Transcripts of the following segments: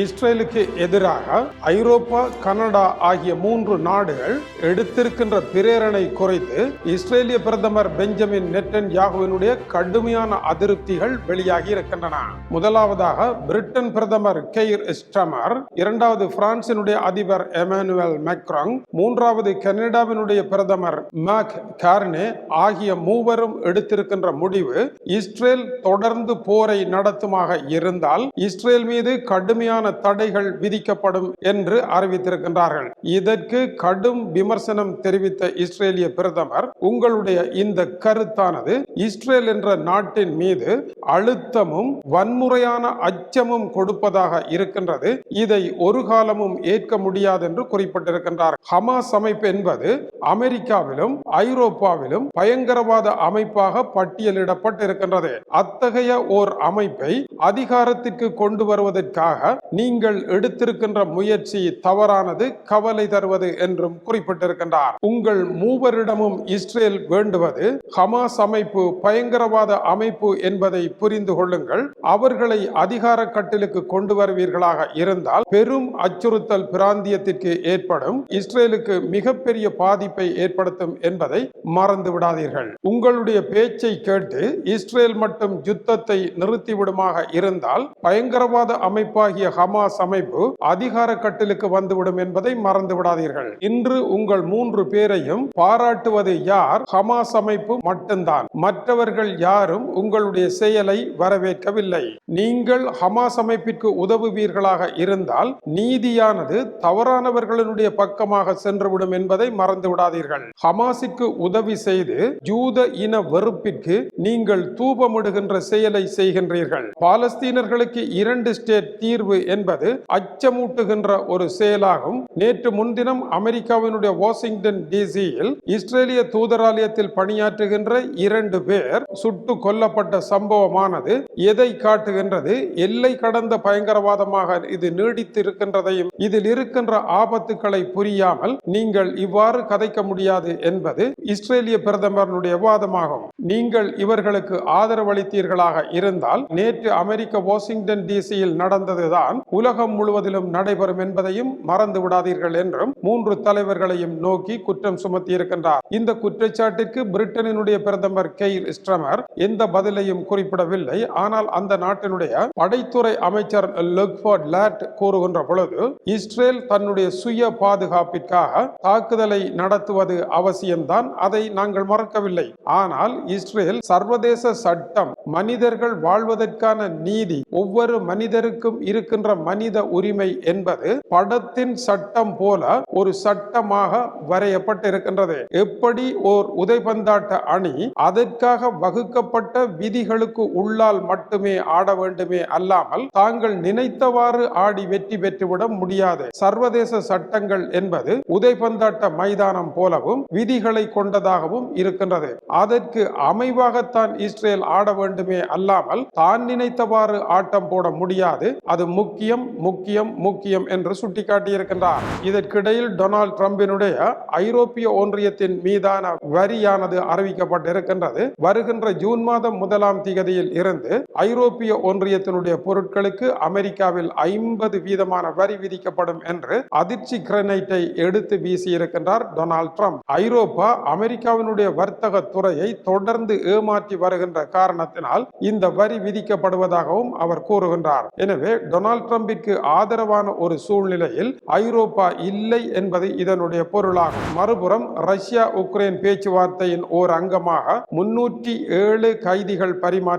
இஸ்ரேலுக்கு எதிராக Europe Canada ஆகிய மூன்று நாடுகள் எடுத்திருக்கின்ற பிரேரணை குறைத்து இஸ்ரேலிய பிரதமர் பெஞ்சமின் நெட்டன் யாகுவினுடைய கடுமையான அதிருப்திகள் வெளியாகி இருக்கின்றன. முதலாவதாக பிரிட்டன் பிரதமர் கெய்ர் ஸ்டமர் இரண்டாவது பிரான்சினுடைய அதிபர் எமானுவேல் மெக்ராங் மூன்றாவது கனடாவினுடைய பிரதமர் மேக் கார்னே ஆகிய மூவரும் எடுத்திருக்கின்ற முடிவு இஸ்ரேல் தொடர்ந்து போரை நடத்துமாக இருந்தால் இஸ்ரேல் மீது கடுமையான தடைகள் விதிக்கப்படும் என்று அறிவித்திருக்கின்றார்கள். இதற்கு கடும் விமர்சனம் தெரிவித்த இஸ்ரேலிய பிரதமர் உங்களுடைய இந்த கருத்தானது இஸ்ரேல் என்ற நாட்டின் மீது அழுத்தமும் வன்முறையான அச்சமும் கொடுப்பதாக இருக்கின்றது. இதை ஒரு காலமும் ஏற்க முடியாது என்று குறிப்பிட்டிருக்கின்றார். ஹமாஸ் அமைப்பு என்பது அமெரிக்காவிலும் ஐரோப்பாவிலும் பயங்கரவாத அமைப்பாக பட்டியலிடப்பட்டிருக்கின்றது. அத்தகைய ஓர் அமைப்பை அதிகாரத்திற்கு கொண்டு வருவதற்காக நீங்கள் எடுத்திருக்கின்ற முயற்சி தவறானது கவலை தருவது என்றும் குறிப்பிட்டிருக்கின்றார். உங்கள் மூவரிடமும் இஸ்ரேல் வேண்டுவது ஹமாஸ் அமைப்பு பயங்கரவாத அமைப்பு என்பதை புரிந்து கொள்ளுங்கள். அவர்களை அதிகார கட்டிலுக்கு கொண்டு வருவீர்களாக இருந்தால் பெரும் அச்சுறுத்தல் பிராந்தியத்திற்கு ஏற்படும். இஸ்ரேலுக்கு மிகப்பெரிய பாதிப்பை ஏற்படுத்தும் என்பதை மறந்து விடாதீர்கள். உங்களுடைய பேச்சை கேட்டு இஸ்ரேல் மட்டும் யுத்தத்தை நிறுத்திவிடுமாக இருந்தால் பயங்கரவாத அமைப்பாகிய ஹமாஸ் அமைப்பு அதிகார கட்டிலுக்கு வந்துவிடும் என்பதை மறந்து விடாதீர்கள். இன்று உங்கள் மூன்று பேரையும் பாராட்டுவது யார்? ஹமாஸ் அமைப்பு மட்டும்தான். மற்றவர்கள் யாரும் உங்களுடைய செயல் வரவேற்கவில்லை. நீங்கள் ஹமாஸ் அமைப்பிற்கு உதவுவீர்களாக இருந்தால் நீதியானது தவறானவர்களுடைய பக்கமாக சென்றுவிடும் என்பதை மறந்து விடாதீர்கள் ஹமாஸிற்கு உதவி செய்து ஜூத இன வெறுப்பிற்கு நீங்கள் தூபமிடுகின்ற செயலை செய்கின்றீர்கள். பாலஸ்தீனர்களுக்கு இரண்டு ஸ்டேட் தீர்வு என்பது அச்சமூட்டுகின்ற ஒரு செயலாகும். நேற்று முன்தினம் அமெரிக்காவினுடைய வாஷிங்டன் டிசியில் இஸ்ரேலிய தூதராலயத்தில் பணியாற்றுகின்ற இரண்டு பேர் சுட்டு கொல்லப்பட்ட சம்பவம் சம்பவமானது எதை காட்டுகின்றது எல்லை கடந்த பயங்கரவாதமாக இது நீடித்து இருக்கின்றதையும் இதில் இருக்கின்ற ஆபத்துக்களை புரியாமல் நீங்கள் இவ்வாறு கதைக்க முடியாது என்பது இஸ்ரேலிய பிரதமருடைய வாதமாகும். நீங்கள் இவர்களுக்கு ஆதரவளித்தீர்களாக இருந்தால் நேற்று அமெரிக்க வாஷிங்டன் டிசியில் நடந்ததுதான் உலகம் முழுவதிலும் நடைபெறும் என்பதையும் மறந்து விடாதீர்கள் என்றும் மூன்று தலைவர்களையும் நோக்கி குற்றம் சுமத்தி இருக்கின்றார் இந்த குற்றச்சாட்டிற்கு பிரிட்டனினுடைய பிரதமர் கெய்ர் ஸ்ட்ரமர் எந்த பதிலையும் குறிப்பிட குறிப்பிடவில்லை ஆனால் அந்த நாட்டினுடைய படைத்துறை அமைச்சர் லெக்ஃபோர்ட் லேட் கூறுகின்ற பொழுது இஸ்ரேல் தன்னுடைய சுய பாதுகாப்பிற்காக தாக்குதலை நடத்துவது அவசியம்தான் அதை நாங்கள் மறக்கவில்லை. ஆனால் இஸ்ரேல் சர்வதேச சட்டம் மனிதர்கள் வாழ்வதற்கான நீதி ஒவ்வொரு மனிதருக்கும் இருக்கின்ற மனித உரிமை என்பது படத்தின் சட்டம் போல ஒரு சட்டமாக வரையப்பட்டிருக்கின்றது. எப்படி ஓர் உதைபந்தாட்ட அணி அதற்காக வகுக்கப்பட்ட விதிகளுக்கு உள்ளால் மட்டுமே ஆட வேண்டுமே அல்லாமல் தாங்கள் நினைத்தவாறு ஆடி வெற்றி பெற்றுவிட முடியாது. சர்வதேச சட்டங்கள் என்பது உதைபந்தாட்ட மைதானம் போலவும் விதிகளை கொண்டதாகவும் இருக்கின்றது. அதற்கு அமைவாகத்தான் இஸ்ரேல் ஆட வேண்டுமே அல்லாமல் தான் நினைத்தவாறு ஆட்டம் போட முடியாது. அது முக்கியம் முக்கியம் முக்கியம் என்று சுட்டிக்காட்டியிருக்கின்றார். இதற்கிடையில் டொனால்ட் ட்ரம்பினுடைய ஐரோப்பிய ஒன்றியத்தின் மீதான வரியானது அறிவிக்கப்பட்டிருக்கின்றது. வருகின்ற ஜூன் மாதம் முதலாம் திகதி நிலையில் இருந்து ஐரோப்பிய ஒன்றியத்தினுடைய பொருட்களுக்கு அமெரிக்காவில் ஐம்பது வீதமான வரி விதிக்கப்படும் என்று அதிர்ச்சி கிரனைட்டை எடுத்து வீசியிருக்கின்றார் டொனால்ட் ட்ரம்ப். ஐரோப்பா அமெரிக்காவினுடைய வர்த்தக துறையை தொடர்ந்து ஏமாற்றி வருகின்ற காரணத்தினால் இந்த வரி விதிக்கப்படுவதாகவும் அவர் கூறுகின்றார். எனவே டொனால்ட் ட்ரம்பிற்கு ஆதரவான ஒரு சூழ்நிலையில் ஐரோப்பா இல்லை என்பது இதனுடைய பொருளாகும். மறுபுறம் ரஷ்யா உக்ரைன் பேச்சுவார்த்தையின் ஓர் அங்கமாக முன்னூற்றி ஏழு கைதிகள்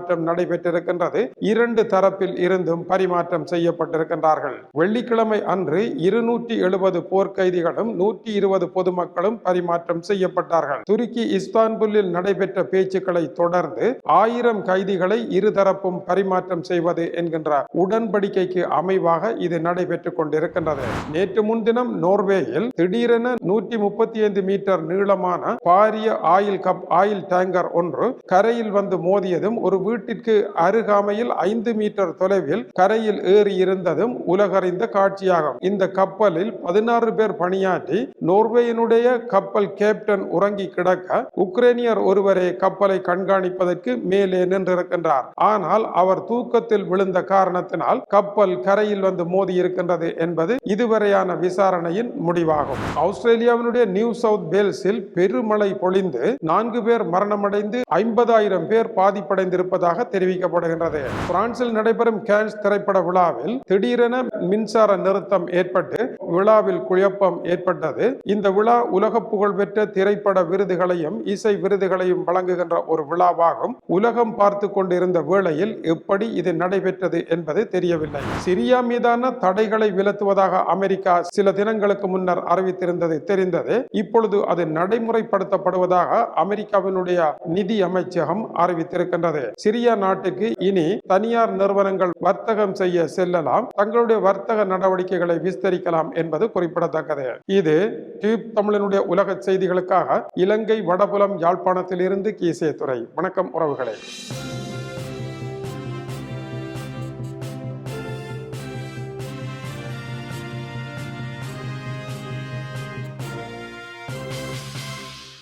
பரிமாற்றம் நடைபெற்றிருக்கின்றது. இரண்டு தரப்பில் இருந்தும் பரிமாற்றம் செய்யப்பட்டிருக்கின்றார்கள். வெள்ளிக்கிழமை அன்று இருநூற்றி எழுபது போர்க்கைதிகளும் நூற்றி இருபது பொதுமக்களும் பரிமாற்றம் செய்யப்பட்டார்கள். துருக்கி இஸ்தான்புல்லில் நடைபெற்ற பேச்சுக்களை தொடர்ந்து ஆயிரம் கைதிகளை இருதரப்பும் பரிமாற்றம் செய்வது என்கின்ற உடன்படிக்கைக்கு அமைவாக இது நடைபெற்றுக் கொண்டிருக்கின்றது. நேற்று முன்தினம் நோர்வேயில் திடீரென நூற்றி முப்பத்தி ஐந்து மீட்டர் நீளமான பாரிய ஆயில் கப் ஆயில் டேங்கர் ஒன்று கரையில் வந்து மோதியதும் ஒரு வீடு வீட்டிற்கு அருகாமையில் ஐந்து மீட்டர் தொலைவில் கரையில் ஏறி இருந்ததும் உலகறிந்த காட்சியாகும். இந்த கப்பலில் பதினாறு பேர் பணியாற்றி நோர்வேயினுடைய கப்பல் கேப்டன் உறங்கி கிடக்க உக்ரைனியர் ஒருவரே கப்பலை கண்காணிப்பதற்கு மேலே நின்றிருக்கின்றார். ஆனால் அவர் தூக்கத்தில் விழுந்த காரணத்தினால் கப்பல் கரையில் வந்து மோதி இருக்கின்றது என்பது இதுவரையான விசாரணையின் முடிவாகும். ஆஸ்திரேலியாவினுடைய நியூ சவுத் வேல்ஸில் பெருமழை பொழிந்து நான்கு பேர் மரணமடைந்து ஐம்பதாயிரம் பேர் பாதிப்படைந்திருப்பதாக தெரிவிக்கப்படுகின்றது. பிரான்சில் நடைபெறும் கேன்ஸ் திரைப்பட விழாவில் திடீரென மின்சார நிறுத்தம் ஏற்பட்டு விழாவில் குழப்பம் ஏற்பட்டது. இந்த விழா உலக புகழ்பெற்ற திரைப்பட விருதுகளையும் இசை விருதுகளையும் வழங்குகின்ற ஒரு விழாவாகும். உலகம் பார்த்து கொண்டிருந்த வேளையில் எப்படி இது நடைபெற்றது என்பது தெரியவில்லை. சிரியா மீதான தடைகளை விலத்துவதாக அமெரிக்கா சில தினங்களுக்கு முன்னர் அறிவித்திருந்தது தெரிந்தது. இப்பொழுது அது நடைமுறைப்படுத்தப்படுவதாக அமெரிக்காவினுடைய நிதி அமைச்சகம் அறிவித்திருக்கின்றது. சிரியா நாட்டுக்கு இனி தனியார் நிறுவனங்கள் வர்த்தகம் செய்ய செல்லலாம். தங்களுடைய வர்த்தக நடவடிக்கைகளை விஸ்தரிக்கலாம் என்பது குறிப்பிடத்தக்கது. இது டியூப் தமிழனுடைய உலக செய்திகளுக்காக இலங்கை வடபுலம் யாழ்ப்பாணத்திலிருந்து கீசே துறை வணக்கம் உறவுகளே.